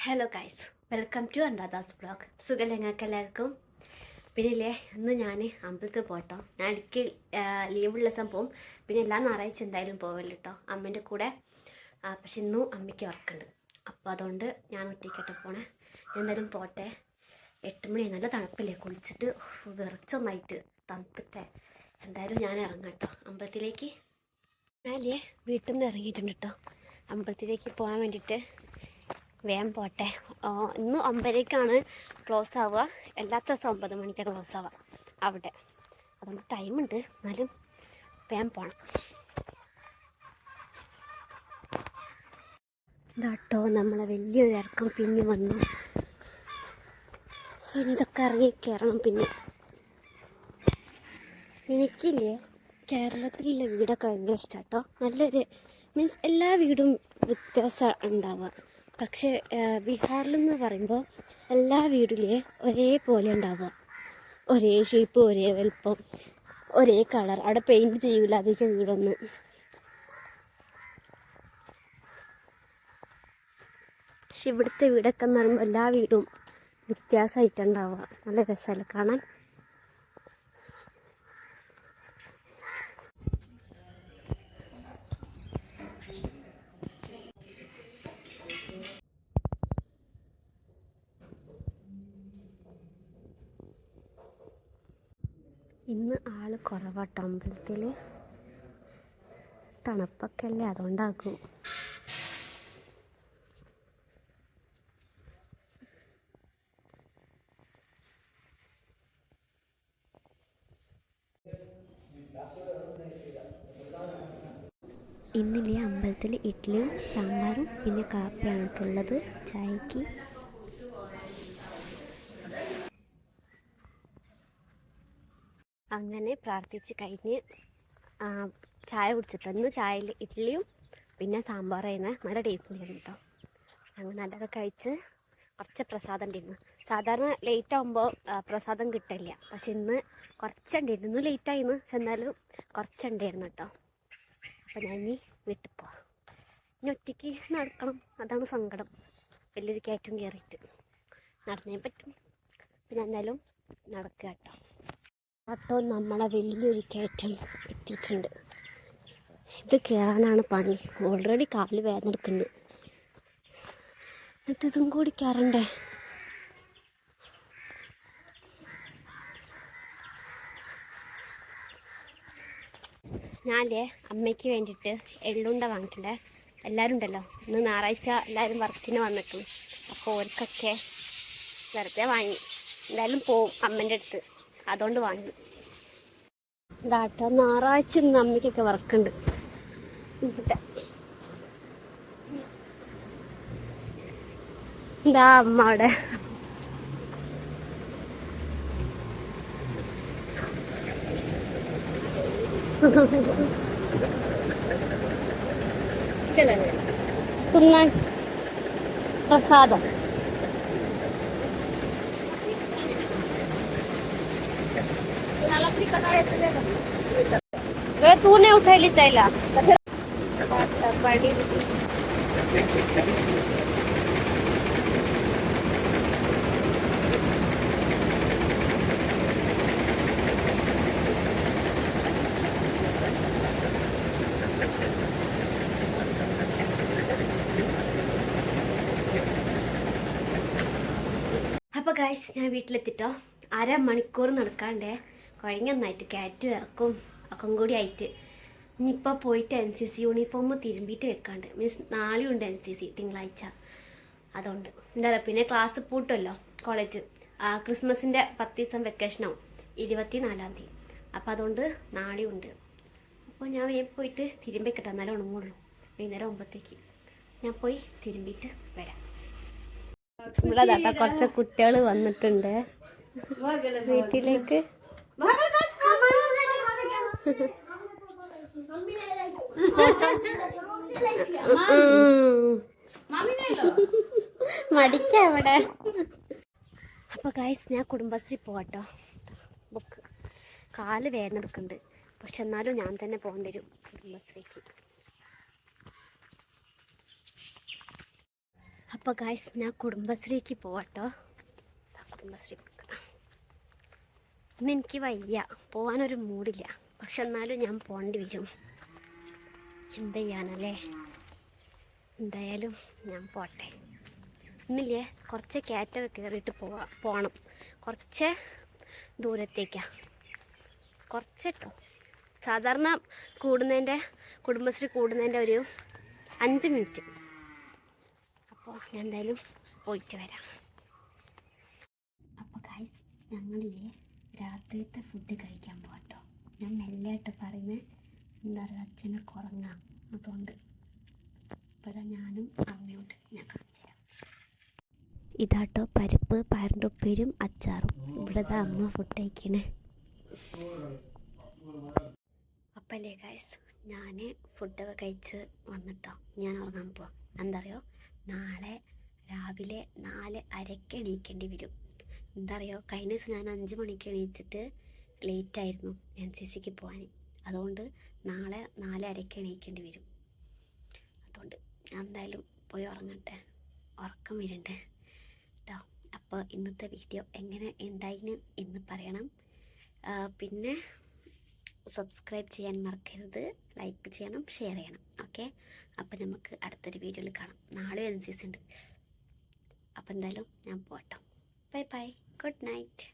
Hello guys welcome to അണ്ടാദാസ് blog സുഖം ഞങ്ങൾക്ക് എല്ലാവർക്കും പിന്നെ ഇല്ലേ ഇന്ന് ഞാൻ അമ്പലത്തിൽ പോട്ടോ. ഞാൻ എനിക്ക് ലീവുള്ള ദിവസം പോവും പിന്നെ എല്ലാ ഞായറാഴ്ച എന്തായാലും പോവല്ലോ കേട്ടോ അമ്മേന്റെ കൂടെ. പക്ഷെ ഇന്നും അമ്മയ്ക്ക് വർക്കുണ്ട് അപ്പോൾ അതുകൊണ്ട് ഞാൻ ഒറ്റയ്ക്കട്ടെ പോണേ. എന്തായാലും പോട്ടെ. എട്ട് മണി നല്ല തണുപ്പില്ലേ? കുളിച്ചിട്ട് വിറച്ചൊന്നായിട്ട് തണുത്തിട്ടെ. എന്തായാലും ഞാൻ ഇറങ്ങാം കേട്ടോ അമ്പലത്തിലേക്ക്. ഞാനല്ലേ വീട്ടിൽ നിന്ന് ഇറങ്ങിയിട്ടുണ്ട് കേട്ടോ അമ്പലത്തിലേക്ക് പോകാൻ വേണ്ടിയിട്ട്. വേഗം പോട്ടെ. ഇന്ന് ഒമ്പതരക്കാണ് ക്ലോസ് ആവുക. എല്ലാ ദിവസവും ഒമ്പത് മണിക്കാണ് ക്ലോസ് ആവുക. അവിടെ. അതുകൊണ്ട് ടൈമുണ്ട് എന്നാലും വേഗം പോകണം ഇതാട്ടോ നമ്മളെ വലിയൊരു ഇറക്കം പിന്നെ വന്നു. ഇനി ഇതൊക്കെ ഇറങ്ങി കയറണം പിന്നെ. എനിക്കില്ലേ കേരളത്തിലുള്ള വീടൊക്കെ ഭയങ്കര ഇഷ്ടം കേട്ടോ നല്ലൊരു മീൻസ് എല്ലാ വീടും വ്യത്യാസം ഉണ്ടാവുക. പക്ഷേ ബീഹാറിലെന്ന് പറയുമ്പോൾ എല്ലാ വീടിലെ ഒരേപോലെ ഉണ്ടാവുക. ഒരേ ഷേപ്പ് ഒരേ വലുപ്പം ഒരേ കളർ അവിടെ പെയിന്റ് ചെയ്യില്ല അധികം വീടൊന്നും. പക്ഷെ ഇവിടുത്തെ വീടൊക്കെ എന്ന് പറയുമ്പോൾ എല്ലാ വീടും വ്യത്യാസമായിട്ടുണ്ടാവുക നല്ല രസമല്ലേ കാണാൻ? ഇന്ന് ആൾ കുറവാട്ടോ അമ്പലത്തിൽ തണുപ്പൊക്കെ അല്ലേ അതുകൊണ്ടാക്കും. ഇന്നില്ലേ അമ്പലത്തിൽ ഇഡ്ഡലിയും സാമ്പാറും പിന്നെ കാപ്പിയാണ് ഉള്ളത് ചായക്ക്. അങ്ങനെ പ്രാർത്ഥിച്ച് കഴിഞ്ഞ് ചായ കുടിച്ചിട്ടുണ്ട് ചായയിൽ ഇഡ്ഡലിയും പിന്നെ സാമ്പാർ ചെയ്യുന്ന നല്ല ടേസ്റ്റ് ഉണ്ടായിരുന്നു കേട്ടോ അങ്ങനെ അതൊക്കെ കഴിച്ച് കുറച്ച് പ്രസാദം ഉണ്ടായിരുന്നു സാധാരണ ലേറ്റ് ആകുമ്പോൾ പ്രസാദം കിട്ടില്ല പക്ഷെ ഇന്ന് കുറച്ചുണ്ടായിരുന്നു ഇന്ന് ലേറ്റ് ആയിരുന്നു പക്ഷെ എന്നാലും കുറച്ചുണ്ടായിരുന്നു കേട്ടോ അപ്പം ഞാൻ ഇനി വീട്ടിൽ പോവാം. ഇനി ഒറ്റയ്ക്ക് നടക്കണം. അതാണ് സങ്കടം. വലിയൊരു കയറ്റം കയറിയിട്ട് നടന്നേ പറ്റും. പിന്നെ എന്തായാലും നടക്കുക കേട്ടോ ഓട്ടോ നമ്മളെ വലിയൊരു കയറ്റം എത്തിയിട്ടുണ്ട്. ഇത് കയറാനാണ് പണി. ഓൾറെഡി കാൽ വേദനെടുക്കുന്നു എന്നിട്ട് ഇതും കൂടി കയറണ്ടേ ഞാനേ അമ്മയ്ക്ക് വേണ്ടിയിട്ട് എള്ളുണ്ട വാങ്ങിയിട്ടുണ്ടേ എല്ലാവരും ഉണ്ടല്ലോ. ഇന്ന് ഞായറാഴ്ച എല്ലാവരും വർക്കിന് വന്നിട്ടുണ്ട് അപ്പോൾ ഓർക്കൊക്കെ വെറുതെ വാങ്ങി. എന്തായാലും പോവും അമ്മേന്റെ അടുത്ത്. അതുകൊണ്ട് വാങ്ങി ഇതാട്ടോ ഞായറാഴ്ച ഇന്ന് അമ്മയ്ക്കൊക്കെ വർക്കുണ്ട്. എന്താ അമ്മ അവിടെ. തിന്നാൻ. പ്രസാദം. वे तूने उठेली त्याला അപ്പോൾ ഗായ്സ് ഞാൻ വീട്ടിലെത്തിട്ടോ അരമണിക്കൂർ നടക്കാണ്ടേ കുഴങ്ങന്നായിട്ട് കാറ്റ് ഇറക്കും. ഒക്കെ കൂടി ആയിട്ട്. ഇനിയിപ്പോൾ പോയിട്ട് എൻ സി സി യൂണിഫോം തിരുമ്പിയിട്ട് വെക്കാണ്ട്. മീൻസ് നാളെയും ഉണ്ട് എൻ സി സി തിങ്കളാഴ്ച. അതുകൊണ്ട് എന്താ പറയുക പിന്നെ ക്ലാസ് പൂട്ടുമല്ലോ കോളേജ് ആ ക്രിസ്മസിന്റെ പത്ത് ദിവസം വെക്കേഷനാവും ഇരുപത്തി നാലാം തീയതി. അപ്പോൾ അതുകൊണ്ട് നാളെയും ഉണ്ട്. അപ്പോൾ ഞാൻ വേഗം പോയിട്ട് തിരുമ്പി കിട്ടാം എന്നാലേ ഉണങ്ങുള്ളൂ. വൈകുന്നേരം ഒമ്പത്തേക്ക് ഞാൻ പോയി തിരുമ്പിയിട്ട് വരാം. കുറച്ച് കുട്ടികൾ വന്നിട്ടുണ്ട്. വീട്ടിലേക്ക് മടിക്ക അവിടെ അപ്പൊ ഗൈസ് ഞാൻ കുടുംബശ്രീ പോകട്ടോ ബുക്ക് കാൽ വേദന എടുക്കുന്നുണ്ട്. പക്ഷെ എന്നാലും ഞാൻ തന്നെ പോകേണ്ടി വരും കുടുംബശ്രീക്ക്. അപ്പൊ ഗൈസ് ഞാൻ കുടുംബശ്രീക്ക് പോകട്ടോ കുടുംബശ്രീ. ഇന്ന് എനിക്ക് വയ്യ. പോകാനൊരു മൂടില്ല. പക്ഷെ എന്നാലും ഞാൻ പോകേണ്ടി വരും. എന്ത് ചെയ്യാനല്ലേ എന്തായാലും ഞാൻ പോട്ടെ. ഇന്നില്ലേ കുറച്ച് കയറ്റമൊക്കെ കയറിയിട്ട് പോവാ പോകണം കുറച്ച് ദൂരത്തേക്കാണ് കുറച്ച് കേട്ടോ സാധാരണ കൂടുന്നതിന്റെ കുടുംബശ്രീ കൂടുന്നതിന്റെ ഒരു അഞ്ച് മിനിറ്റ്. അപ്പോൾ ഞാൻ എന്തായാലും പോയിട്ട് വരാം. അപ്പോൾ ഗൈസ് ഞങ്ങളില്ലേ രാത്രിയത്തെ ഫുഡ് കഴിക്കാൻ പോകട്ടോ ഞാൻ മെല്ലെയായിട്ട് പറയുന്നത് എന്താ പറയുക അച്ഛനെ കുറങ്ങാം അതുകൊണ്ട്. അപ്പോൾ ഞാനും അമ്മയോട് ഞാൻ കാണിച്ചു തരാം. ഇതാട്ടോ പരിപ്പ് പയറിന്റെ ഉപ്പേരും അച്ചാറും. ഇവിടുത്തെ അമ്മ ഫുഡ് കഴിക്കണേ. അപ്പല്ലേ ഗൈസ് ഞാൻ ഫുഡൊക്കെ കഴിച്ച് വന്നിട്ടോ. ഞാൻ ഉറങ്ങാൻ പോവാം. എന്താ പറയുക നാളെ രാവിലെ നാല് അരക്ക് എണീക്കേണ്ടി വരും. എന്താ പറയുക കഴിഞ്ഞ ദിവസം ഞാൻ അഞ്ച് മണിക്ക് എണീച്ചിട്ട് ലേറ്റ് ആയിരുന്നു എൻ സി സിക്ക് പോകാൻ അതുകൊണ്ട് നാളെ നാല് അരയ്ക്ക് എണീക്കേണ്ടി വരും. അതുകൊണ്ട് ഞാൻ എന്തായാലും പോയി ഉറങ്ങട്ടെ. ഉറക്കം വരുന്നുണ്ട് കേട്ടോ അപ്പോൾ ഇന്നത്തെ വീഡിയോ എങ്ങനെ ഉണ്ടായിന് എന്ന് പറയണം. പിന്നെ സബ്സ്ക്രൈബ് ചെയ്യാൻ മറക്കരുത്. ലൈക്ക് ചെയ്യണം ഷെയർ ചെയ്യണം. ഓക്കെ അപ്പോൾ നമുക്ക് അടുത്തൊരു വീഡിയോയിൽ കാണാം. നാളെ എൻ സി സി ഉണ്ട്. അപ്പോൾ എന്തായാലും ഞാൻ പോട്ടോ ബൈ ബൈ good night.